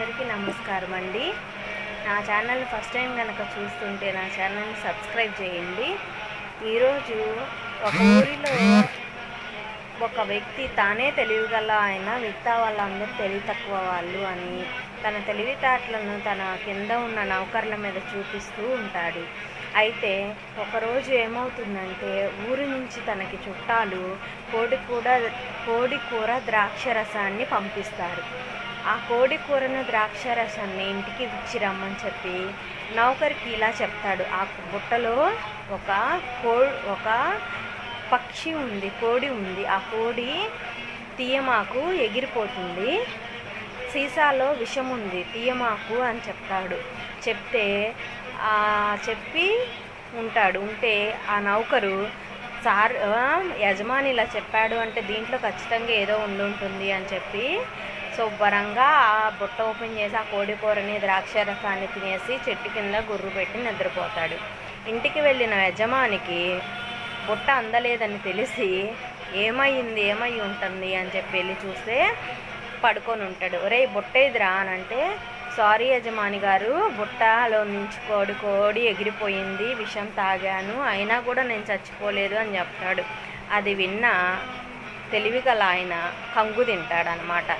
అందరికీ నమస్కారం అండి. నా ఛానల్ ఫస్ట్ టైం కనుక చూస్తుంటే నా ఛానల్ని సబ్స్క్రైబ్ చేయండి. ఈరోజు ఒక ఊరిలో ఒక వ్యక్తి తానే తెలివిగల ఆయన మిగతా వాళ్ళందరూ తెలివి తక్కువ వాళ్ళు అని తన తెలివితేటలను తన కింద ఉన్న నౌకర్ల మీద చూపిస్తూ ఉంటాడు. అయితే ఒకరోజు ఏమవుతుందంటే ఊరి నుంచి తనకి చుట్టాలు కోడి కూడా కోడి కూర ద్రాక్ష రసాన్ని పంపిస్తారు. ఆ కోడి కూరను ద్రాక్ష రసాన్ని ఇంటికి ఇచ్చి రమ్మని చెప్పి నౌకరికి ఇలా చెప్తాడు. ఆ బుట్టలో ఒక కో ఒక పక్షి ఉంది కోడి ఉంది. ఆ కోడి తీయమాకు ఎగిరిపోతుంది. సీసాలో విషం ఉంది తీయమాకు అని చెప్తాడు. చెప్తే చెప్పి ఉంటాడు. ఉంటే ఆ నౌకరు సార్ యజమాని ఇలా చెప్పాడు అంటే దీంట్లో ఖచ్చితంగా ఏదో ఉండి ఉంటుంది అని చెప్పి శుభ్రంగా ఆ బుట్ట ఓపెన్ చేసి ఆ కోడి కూరని ద్రాక్ష రసాన్ని తినేసి చెట్టు కింద గుర్రు పెట్టి నిద్రపోతాడు. ఇంటికి వెళ్ళిన యజమానికి బుట్ట అందలేదని తెలిసి ఏమైంది ఏమై ఉంటుంది? అని చెప్పి వెళ్ళి చూస్తే పడుకొని ఉంటాడు. ఒరే బుట్ట ఇదిరా అని అంటే సారీ యజమాని గారు బుట్టలో నుంచి కోడి కోడి ఎగిరిపోయింది విషం తాగాను అయినా కూడా నేను చచ్చిపోలేదు అని చెప్తాడు. అది విన్న తెలివిగల ఆయన కంగు తింటాడనమాట.